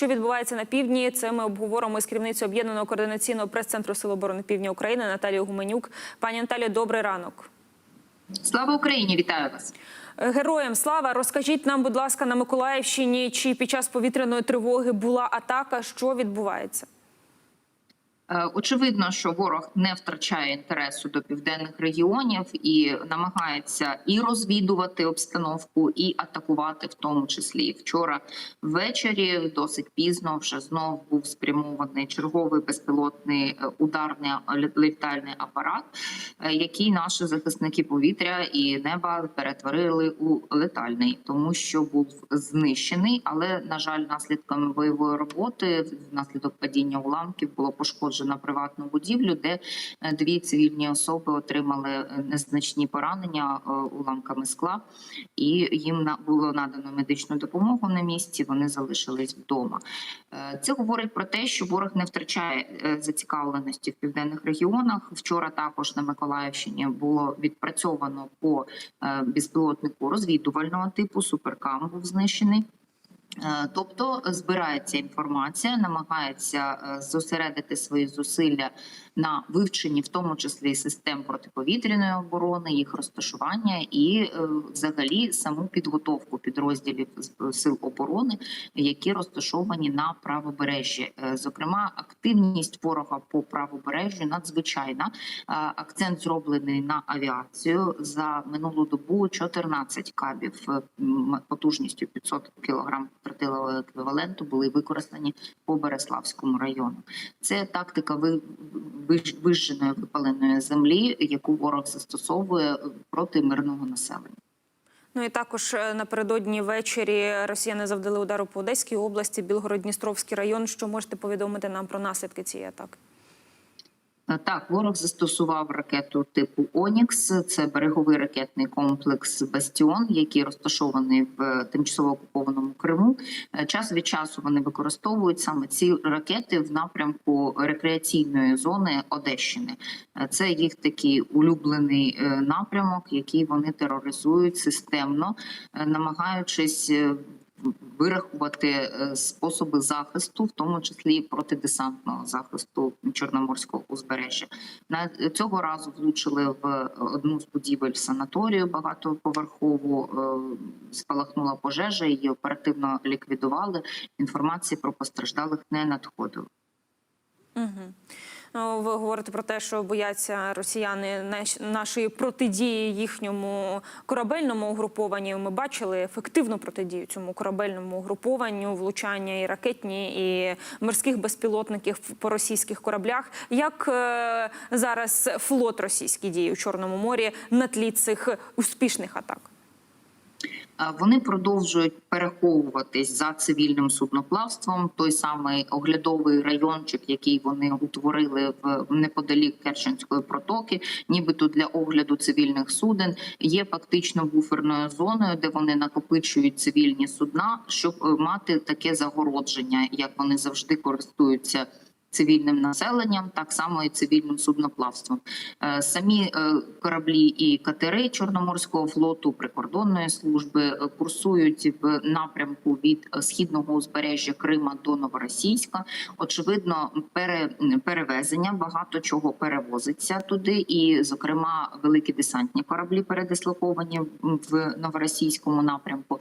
що відбувається на півдні. Це ми обговоримо з керівницею об'єднаного координаційного прес-центру Сил оборони Півдня України Наталією Гуменюк. Пані Наталі, добрий ранок. Слава Україні! Вітаю вас. Героям слава розкажіть нам, будь ласка, на Миколаївщині чи під час повітряної тривоги була атака? Що відбувається? Е, Очевидно, що ворог не втрачає інтересу до південних регіонів і намагається і розвідувати обстановку, і атакувати, в тому числі вчора ввечері. Досить пізно вже знов був спрямований черговий безпілотний е, ударний літальний апарат, е, який наші захисники повітря і неба перетворили у летальний, тому що був знищений. Але на жаль, наслідками бойової роботи, внаслідок падіння уламків, було пошкоджено приватну будівлю, де е, дві цивільні особи отримали е, незначні поранення е, уламками скла, і їм на- було надано медичну допомогу на місці. Вони залишились вдома. Це говорить про те, що ворог не втрачає зацікавленості в південних регіонах. Вчора також на Миколаївщині було відпрацьовано по безпілотнику розвідувального типу. Суперкам був знищений. Е, Тобто збирається інформація, намагається е, зосередити свої зусилля на вивченні, в тому числі систем протиповітряної оборони, їх розташування і е, взагалі саму підготовку підрозділів сил оборони, які розташовані на правобережжі. Зокрема, активність ворога по правобережжю надзвичайна. Акцент зроблений на авіацію за минулу добу 14 кабів потужністю 500 кг тротилового еквіваленту були використані по Береславському району. Це тактика ви- вижженої випаленої землі, яку ворог застосовує проти мирного населення. Ну і також е, напередодні ввечері росіяни завдали удару по Одеській області, Білгород-Дністровський район. Що можете повідомити нам про наслідки цієї атаки? Е, Так, ворог застосував ракету типу Онікс. Це береговий ракетний комплекс Бастіон, який розташований в е, тимчасово окупованому Криму. Е, Час від часу вони використовують саме ці ракети в напрямку рекреаційної зони Одещини. Це їх такий улюблений напрямок, який вони тероризують системно, намагаючись. Е, вирахувати е, способи захисту, в тому числі протидесантного захисту чорноморського узбережжя. На цього разу влучили в одну з будівель санаторію багатоповерхову. е, Спалахнула пожежа, її оперативно ліквідували. Інформації про постраждалих не надходило. Угу. Ну, ви говорите про те, що бояться росіяни нашої протидії їхньому корабельному угрупованню. Ми бачили ефективну протидію цьому корабельному угрупованню, влучання і ракетні, і морських безпілотників по російських кораблях. Як е, зараз флот російський діє у Чорному морі на тлі цих успішних атак? А Вони продовжують переховуватись за цивільним судноплавством. Той самий оглядовий райончик, який вони утворили в неподалік Керченської протоки, нібито для огляду цивільних суден, є фактично буферною зоною, де вони накопичують цивільні судна, щоб е, мати таке загородження, як вони завжди користуються. Цивільним населенням, так само і цивільним судноплавством. Е, Самі е, кораблі і катери Чорноморського флоту прикордонної служби е, курсують в напрямку від східного узбережжя Крима до Новоросійська. Очевидно, пере, перевезення багато чого перевозиться туди, і, зокрема, великі десантні кораблі передислоковані в новоросійському напрямку.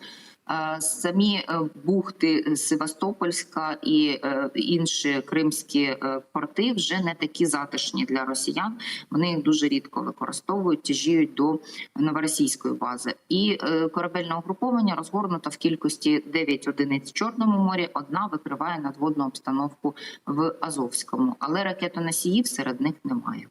Самі е, бухти Севастопольська і е, інші кримські е, порти вже не такі затишні для росіян. Вони їх дуже рідко використовують, тяжіють до новоросійської бази. І корабельне угруповання розгорнуто в кількості 9 одиниць в Чорному морі. Одна викриває надводну обстановку в Азовському, але ракетоносіїв серед них немає.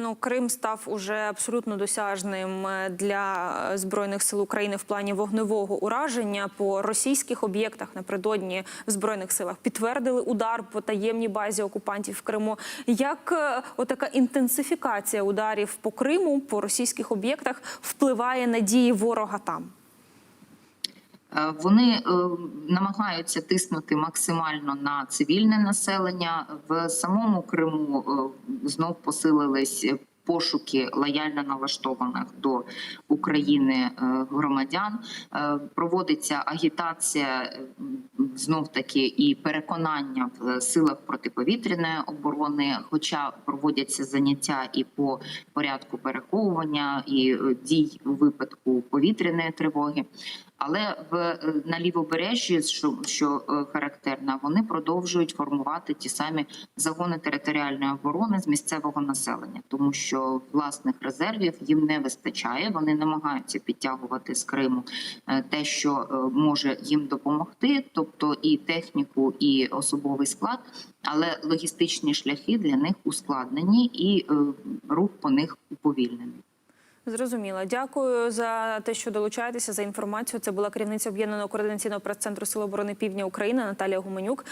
Ну, Крим став уже абсолютно досяжним е, для е, збройних сил України в плані вогневого ураження по російських об'єктах напередодні в збройних силах підтвердили удар по таємній базі окупантів в Криму. Як е, отака інтенсифікація ударів по Криму по російських об'єктах впливає на дії ворога там? Е, Вони е, намагаються тиснути максимально на цивільне населення. В самому Криму е, знов посилились пошуки лояльно налаштованих до України громадян. Проводиться агітація знов таки і переконання в силах протиповітряної оборони, хоча проводяться заняття і по порядку переховування і е, дій у випадку повітряної тривоги. Але в е, на лівобережжі, що, що е, характерно, вони продовжують формувати ті самі загони територіальної оборони з місцевого населення, тому що власних резервів їм не вистачає. Вони намагаються підтягувати з Криму те, що може їм допомогти, тобто і техніку, і особовий склад, але логістичні шляхи для них ускладнені, і е, рух по них уповільнений. Зрозуміло. Дякую за те, що долучаєтеся за інформацію. Це була керівниця об'єднаного координаційного прес-центру Сил оборони Півдня України Наталія Гуменюк.